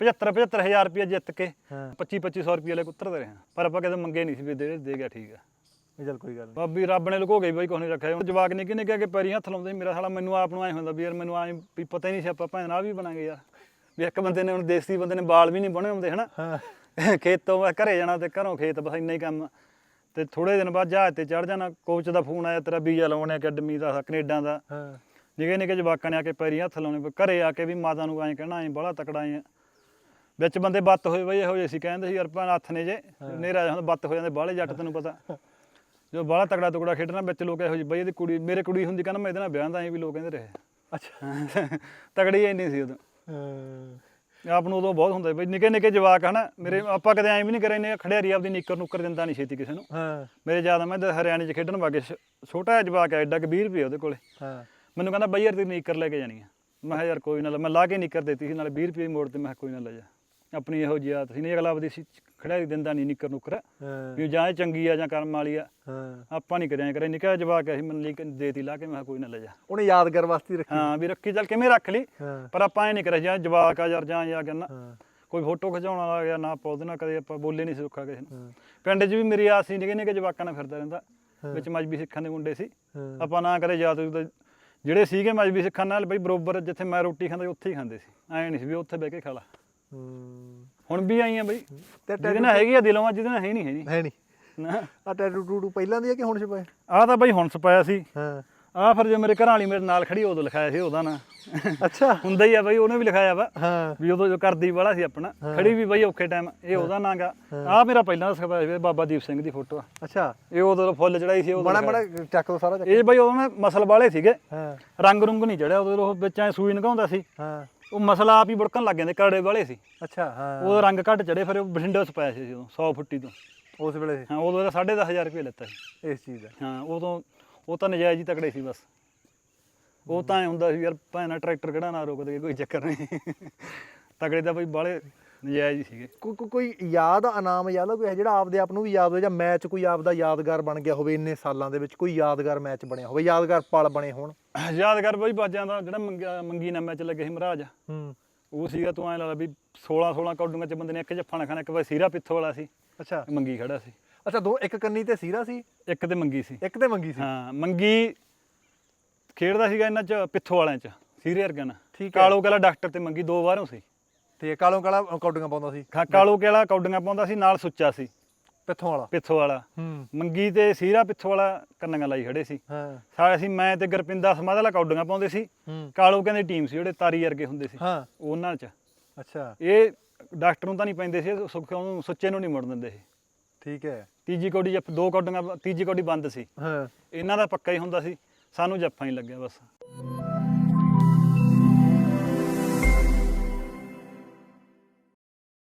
75 75000 ਰੁਪਏ ਜਿੱਤ ਕੇ ਹਾਂ। 25 2500 ਰੁਪਏ ਲੈ ਕੁੱਤਰ ਦੇ ਰਹੇ ਹਾਂ। ਪਰ ਆਪਾਂ ਕਦੇ ਮੰਗੇ ਨਹੀਂ ਸੀ ਵੀ ਦੇ ਦੇ ਗਿਆ ਠੀਕ ਆ। ਇਹ ਚੱਲ ਕੋਈ ਗੱਲ ਨਹੀਂ। ਬਾਬੀ ਰੱਬ ਨੇ ਲੁਕੋ ਗਈ ਬਾਈ ਕੁਛ ਨਹੀਂ ਰੱਖਿਆ। ਜਵਾਕ ਨੇ ਕਿਨੇ ਕਿਹਾ ਕਿ ਪੈਰੀ ਹੱਥ ਲਾਉਂਦੇ ਮੇਰਾ ਸਾਲਾ ਮੈਨੂੰ ਆਪ ਨੂੰ ਐ ਹੁੰਦਾ ਵੀ ਯਾਰ ਮੈਨੂੰ ਐ ਵੀ ਪਤਾ ਹੀ ਨਹੀਂ ਸੀ ਆਪਾਂ ਭੈਣ ਵੀ ਬਣਾਂਗੇ ਯਾਰ। ਵੀ ਇੱਕ ਬੰਦੇ ਨੇ ਹੁਣ ਦੇਸੀ ਬੰਦੇ ਨੇ ਬਾਲ ਵੀ ਨਹੀਂ ਬਣੇ ਹੁੰਦੇ ਹਨਾ? ਹਾਂ। ਖੇਤੋਂ ਮੈਂ ਘਰੇ ਜਾਣਾ ਤੇ ਘਰੋਂ ਖੇਤ ਬਸ ਇੰਨਾ ਹੀ ਕੰਮ ਤੇ ਥੋੜੇ ਦਿਨ ਬਾਅਦ ਜਹਾਜ਼ ਤੇ ਚੜ ਜਾਣਾ। ਕੋਚ ਦਾ ਫੋਨ ਆਇਆ ਤੇਰਾ ਵੀਜ਼ਾ ਲਾਉਣੇ ਅਕੈਡਮੀ ਦਾ ਕੈਨੇਡਾ ਦਾ। ਹਾਂ। ਨਿੱਕੇ ਨਿੱਕੇ ਜਵਾਕਾਂ ਨੇ ਆ ਕੇ ਪੈਰੀ ਹੱਥ ਲਾਉਣੇ। ਵੀ ਘਰੇ ਆ ਕੇ ਵੀ ਮਾਤਾ ਨੂੰ ਐਂ ਕਹਿਣਾ ਐਂ ਬੜਾ ਤਕੜਾ ਐਂ ਵਿੱਚ ਬੰਦੇ ਬੱਤ ਹੋਏ ਬਈ ਇਹੋ ਜਿਹੇ ਸੀ ਕਹਿੰਦੇ ਸੀ ਯਾਰ ਹੱਥ ਨੇ ਜੇ ਨੇਰਾ ਜਾਂਦਾ ਬੱਤ ਹੋ ਜਾਂਦੇ ਬਾਹਲੇ ਜੱਟ ਤੈਨੂੰ ਪਤਾ। ਜੋ ਬਾਹਲਾ ਤਕੜਾ ਟੁਕੜਾ ਖੇਡਣਾ ਵਿੱਚ ਲੋਕ ਇਹੋ ਜਿਹੇ ਬਈ ਇਹਦੀ ਕੁੜੀ ਮੇਰੇ ਕੁੜੀ ਹੁੰਦੀ ਕਹਿੰਦਾ ਮੈਂ ਇਹਦੇ ਨਾਲ ਵਿਆਹ ਦਾ ਐਂ ਵੀ ਲੋਕ ਕਹਿੰਦੇ ਰਹੇ। ਅੱਛਾ। ਤਗੜੀ ਇੰਨੀ ਸੀ ਉਦੋਂ। ਆਪ ਨੂੰ ਉਦੋਂ ਬਹੁਤ ਹੁੰਦਾ ਬਈ ਨਿੱਕੇ ਨਿੱਕੇ ਜਵਾਕ ਹਨਾ ਮੇਰੇ ਆਪਾਂ ਕਦੇ ਐਂ ਵੀ ਨਹੀਂ ਕਰੇ ਨੇ ਖੜਿਆਰੀ ਆਪਦੀ ਨਿੱਕਰ ਨੁੱਕਰ ਦਿੰਦਾ ਨਹੀਂ ਛੇਤੀ ਕਿਸੇ ਨੂੰ। ਹਾਂ। ਮੇਰੇ ਜ਼ਿਆਦਾ ਮੈਂ ਹਰਿਆਣੇ 'ਚ ਖੇਡਣ ਵਾਗੇ ਛੋਟਾ ਜਿਹਾ ਜਵਾਕ ਹੈ ਐਡਾ ਕਿ 20 ਰੁਪਏ ਉਹਦੇ ਕੋਲੇ। ਹਾਂ। ਮੈਨੂੰ ਕਹਿੰਦਾ ਬਈ ਯਾਰ ਤੇ ਨਿੱਕਰ ਲੈ ਕੇ ਜਾਣੀ ਆ। ਮੈਂ ਕਿਹਾ ਯਾਰ ਕੋਈ ਨਾ ਲੈ ਮੈਂ ਲਾ ਕੇ ਨਿੱਕਰ ਦਿੱਤੀ ਸੀ ਨਾਲੇ 20 ਰੁਪਏ ਮੋੜ ਤੇ ਮੈਂ ਕੋਈ ਨਾ ਲੈ ਜਾ। ਆਪਣੀ ਇਹੋ ਜਿਹੀ ਆਦਤ ਸੀ। ਨਹੀਂ ਅਗਲਾ ਆਪਦੀ ਸੀ ਖੜਿਆਰੀ ਦਿੰਦਾ ਨਹੀਂ ਨਿੱਕਰ ਨੁੱਕਰ। ਵੀ ਜਾਂ ਇਹ ਚੰਗੀ ਆ ਜਾਂ ਕਰਮ ਵਾਲੀ ਆ। ਆਪਾਂ ਨਹੀਂ ਕਰਿਆ ਕਰੇ ਨਿੱਕਾ ਜਵਾਕ ਐ ਸੀ ਮੈਨੂੰ ਲਈ ਦੇਤੀ ਲਾ ਕੇ ਮੈਂ ਕੋਈ ਨਾ ਲੈ ਜਾ। ਉਹਨੇ ਯਾਦਗਾਰ ਵਾਸਤੇ ਰੱਖੀ। ਹਾਂ ਵੀ ਰੱਖੀ ਚੱਲ ਕਿਵੇਂ ਰੱਖ ਲਈ? ਪਰ ਆਪਾਂ ਐ ਨਹੀਂ ਕਰਿਆ ਜਾਂ ਜਵਾਕ ਆ ਯਾਰ ਜਾਂ ਜਾਂ ਕਹਿੰਦਾ ਕੋਈ ਫੋਟੋ ਖਿਚਾਉਣ ਵਾਲਾ ਆ ਗਿਆ ਨਾ ਉਹਦੇ ਨਾਲ ਕਦੇ ਆਪਾਂ ਬੋਲੇ ਨਹੀਂ ਸੁੱਖਾ ਕਿਸੇ ਨੂੰ। ਪਿੰਡ 'ਚ ਵੀ ਮੇਰੀ ਆਸ ਸੀ ਨਿੱਕੇ ਨਿੱਕੇ ਜਵਾਕਾਂ ਨਾਲ ਫਿਰਦਾ ਰਹਿੰਦਾ। ਵਿੱਚ ਮਜਬੀ ਸਿੱਖਾਂ ਦੇ ਮੁੰਡੇ ਸੀ। ਆਪਾਂ ਨਾ ਕਰੇ ਯਾਦ ਜਿਹੜੇ ਸੀਗੇ ਮਜਬੀ ਸਿੱਖਾਂ ਨਾਲ ਬਈ ਬਰੋਬਰ ਜਿੱਥੇ ਮੈਂ ਰੋਟੀ ਖਾਂਦਾ ਉੱਥੇ ਹੀ ਖਾਂਦੇ ਸੀ। ਐ ਨਹੀਂ ਸੀ ਵੀ ਉੱਥੇ ਬਹਿ ਕੇ ਖਾ ਲਾ। ਹੂੰ ਹੁਣ ਵੀ ਆਈ ਆ ਬਈ। ਤੇ ਜਿਹਦੇ ਨਾਲ ਹੈਗੀ ਆ ਦਿਲੋਂ ਆ ਜਿਹਦੇ ਨਾਲ ਹੈ ਨਹੀਂ ਹੈ ਨਹੀਂ ਹੈ ਨਹੀਂ। ਨਾ। ਆ ਟੈਟੂ ਟੂਟੂ ਪਹਿਲਾਂ ਦੀ ਹੈ ਕਿ ਹੁਣ ਛਪਾਏ ਆਹ ਤਾਂ ਬਈ ਹੁਣ ਸਪਾਇਆ ਸੀ। ਹਾਂ। ਆਹ ਫਿਰ ਜੋ ਮੇਰੇ ਘਰ ਵਾਲੀ ਮੇਰੇ ਨਾਲ ਖੜੀ ਉਦੋਂ ਲਿਖਾਇਆ ਸੀ ਉਹਦਾ ਨਾਂ। ਅੱਛਾ। ਹੁੰਦਾ ਹੀ ਆ ਬਈ ਉਹਨੇ ਵੀ ਲਿਖਾਇਆ ਵਾ। ਹਾਂ। ਵੀ ਉਦੋਂ ਜੋ ਕਰਦੀ ਵਾਲਾ ਸੀ ਆਪਣਾ ਖੜੀ ਵੀ ਬਈ ਔਖੇ ਟਾਈਮ ਇਹ ਉਹਦਾ ਨਾਂ ਗਾ। ਆਹ ਮੇਰਾ ਪਹਿਲਾਂ ਦਾ ਸਪਾਇਆ ਸੀ ਬਾਬਾ ਦੀਪ ਸਿੰਘ ਦੀ ਫੋਟੋ ਆ। ਅੱਛਾ। ਇਹ ਉਦੋਂ ਫੁੱਲ ਚੜਾਈ ਸੀ ਉਦੋਂ ਬੜਾ। ਬੜਾ ਚੱਕ ਦੋ ਸਾਰਾ ਚੱਕ। ਇਹ ਬਈ ਉਦੋਂ ਨਾ ਮਸਲ ਵਾਲੇ ਸੀਗੇ। ਹਾਂ। ਰੰਗ ਰੁੰਗ ਨਹੀਂ ਚੜਿਆ ਉਦੋਂ ਉਹ ਵਿੱਚ ਐ ਸੂਈ ਨਗਾਉਂਦਾ ਸੀ। ਹਾਂ। ਉਹ ਮਸਲਾ ਆਪ ਹੀ ਬੜਕਣ ਲੱਗ ਜਾਂਦੇ ਕਰੜੇ ਵਾਲੇ ਸੀ। ਅੱਛਾ ਹਾਂ। ਉਹ ਰੰਗ ਘੱਟ ਚੜੇ ਫਿਰ ਉਹ ਬਠਿੰਡੇ ਸਪਾਇਆ ਸੀ ਉਦੋਂ 100 ਫੁੱਟੀ ਤੋਂ। ਉਸ ਵੇਲੇ ਹਾਂ ਉਦੋਂ ਇਹਦਾ 10500 ਰੁਪਏ ਲੈਤਾ ਸੀ। ਇਸ ਚੀਜ਼ ਦਾ। ਹਾਂ ਉਦੋਂ ਉਹ ਤਾਂ ਨਜਾਇਜ਼ ਹੀ ਤਕੜੇ ਸੀ ਬਸ। ਉਹ ਤਾਂ ਐ ਹੁੰਦਾ ਸੀ ਯਾਰ ਭੈਣਾ ਟਰੈਕਟਰ ਕਿਹੜਾ ਨਾ ਰੋਕ ਦੇ ਕੋਈ ਚੱਕਰ ਨਹੀਂ। ਤਕੜੇ ਤਾਂ ਬਈ ਬਾਲੇ ਨਜਾਇਜ਼ ਹੀ ਸੀਗੇ ਕੋਈ ਕੋਈ- ਕੋਈ ਯਾਦ ਇਨਾਮ ਯਾਦ ਆ ਕੋਈ ਹੈ ਜਿਹੜਾ ਆਪਦੇ ਆਪ ਨੂੰ ਵੀ ਯਾਦ ਹੋਵੇ ਜਾਂ ਮੈਚ ਕੋਈ ਆਪਦਾ ਯਾਦਗਾਰ ਬਣ ਗਿਆ ਹੋਵੇ ਇੰਨੇ ਸਾਲਾਂ ਦੇ ਵਿੱਚ ਕੋਈ ਯਾਦਗਾਰ ਮੈਚ ਬਣਿਆ ਹੋਵੇ ਯਾਦਗਾਰ ਪਲ ਬਣੇ ਹੋਣ? ਯਾਦ ਕਰ ਬਈ ਬਾਜਾਂ ਦਾ ਜਿਹੜਾ ਮੰਗਿਆ- ਮੰਗੀ ਨਾ ਮੈਚ ਲੱਗੇ ਸੀ ਮਹਾਰਾਜ। ਹੂੰ। ਉਹ ਸੀਗਾ ਤੂੰ ਐ ਲਾ ਲਾ ਵੀ 16 16 ਕੌਡੀਆਂ ਚ ਬੰਦੇ ਨੇ ਇੱਕ ਜੱਫਾ ਨਾ ਖਾਣਾ ਇੱਕ ਵਾਰ ਸੀਰਾ ਪਿੱਥੋ ਵਾਲਾ ਸੀ। ਅੱਛਾ। ਮੰਗੀ ਖੜਾ ਸੀ। ਅੱਛਾ ਦੋ ਇੱਕ ਕੰਨੀ ਤੇ ਸੀਰਾ ਸੀ? ਇੱਕ ਤੇ ਮੰਗੀ ਸੀ। ਇੱਕ ਤੇ ਮੰਗੀ ਸੀ। ਹਾਂ ਮੰਗੀ ਖੇਡਦਾ ਸੀਗਾ ਇਹਨਾਂ ਚ ਪਿੱਥੋ ਵਾਲਿਆਂ ਚ ਸੀਰੇ ਵਰਗਾ ਨਾ ਠੀਕ ਹੈ। ਕਾਲੋ ਕਾਲਾ ਡਾਕਟਰ ਤੇ ਮੰਗੀ ਦੋ ਵਾਰੋਂ ਸੀ। ਤੇ ਕਾਲੋਂ ਕਾਲਾ ਕੌਡੀਆਂ ਪਾਉਂਦਾ ਸੀ। ਖਾ- ਕਾਲੋ ਕਾਲਾ ਕੌਡੀਆਂ ਪਾਉਂਦਾ ਸੀ ਨਾਲ ਸੁੱਚਾ ਸੀ। ਪਿੱਥੋਂ ਵਾਲਾ। ਪਿੱਥੋ ਵਾਲਾ। ਹੂੰ। ਮੰਗੀ ਤੇ ਸੀਰਾ ਪਿੱਥੋ ਵਾਲਾ ਕੰਨਾਂ ਲਾਈ ਖੜੇ ਸੀ। ਹਾਂ। ਸਾਰੇ ਅਸੀਂ ਮੈਂ ਤੇ ਗੁਰਪਿੰਦਾ ਸਮਾਧਲਾ ਕੌਡੀਆਂ ਪਾਉਂਦੇ ਸੀ। ਹੂੰ। ਕਾਲੋ ਕਹਿੰਦੇ ਟੀਮ ਸੀ ਜਿਹੜੇ ਤਾਰੀ ਵਰਗੇ ਹੁੰਦੇ ਸੀ। ਹਾਂ। ਉਹਨਾਂ ਚ। ਅੱਛਾ। ਇਹ ਡਾਕਟਰ ਨੂੰ ਤਾਂ ਨਹੀਂ ਪੈਂਦੇ ਸੀ ਸੁੱਖ ਉਹਨੂੰ ਸੁੱਚੇ ਨੂੰ ਨਹੀਂ ਮੁੜਨ ਦਿੰਦੇ ਸੀ। ਠੀਕ ਹੈ। ਤੀਜੀ ਕੌਡੀ ਜੱਫ ਦੋ ਕੌਡੀਆਂ ਤੀਜੀ ਕੌਡੀ ਬੰਦ ਸੀ। ਹਾਂ। ਇਹਨਾਂ ਦਾ ਪੱਕਾ ਹੀ ਹੁੰਦਾ ਸੀ। ਸਾਨੂੰ ਜੱਫਾ ਹੀ ਲੱਗਿਆ ਬਸ।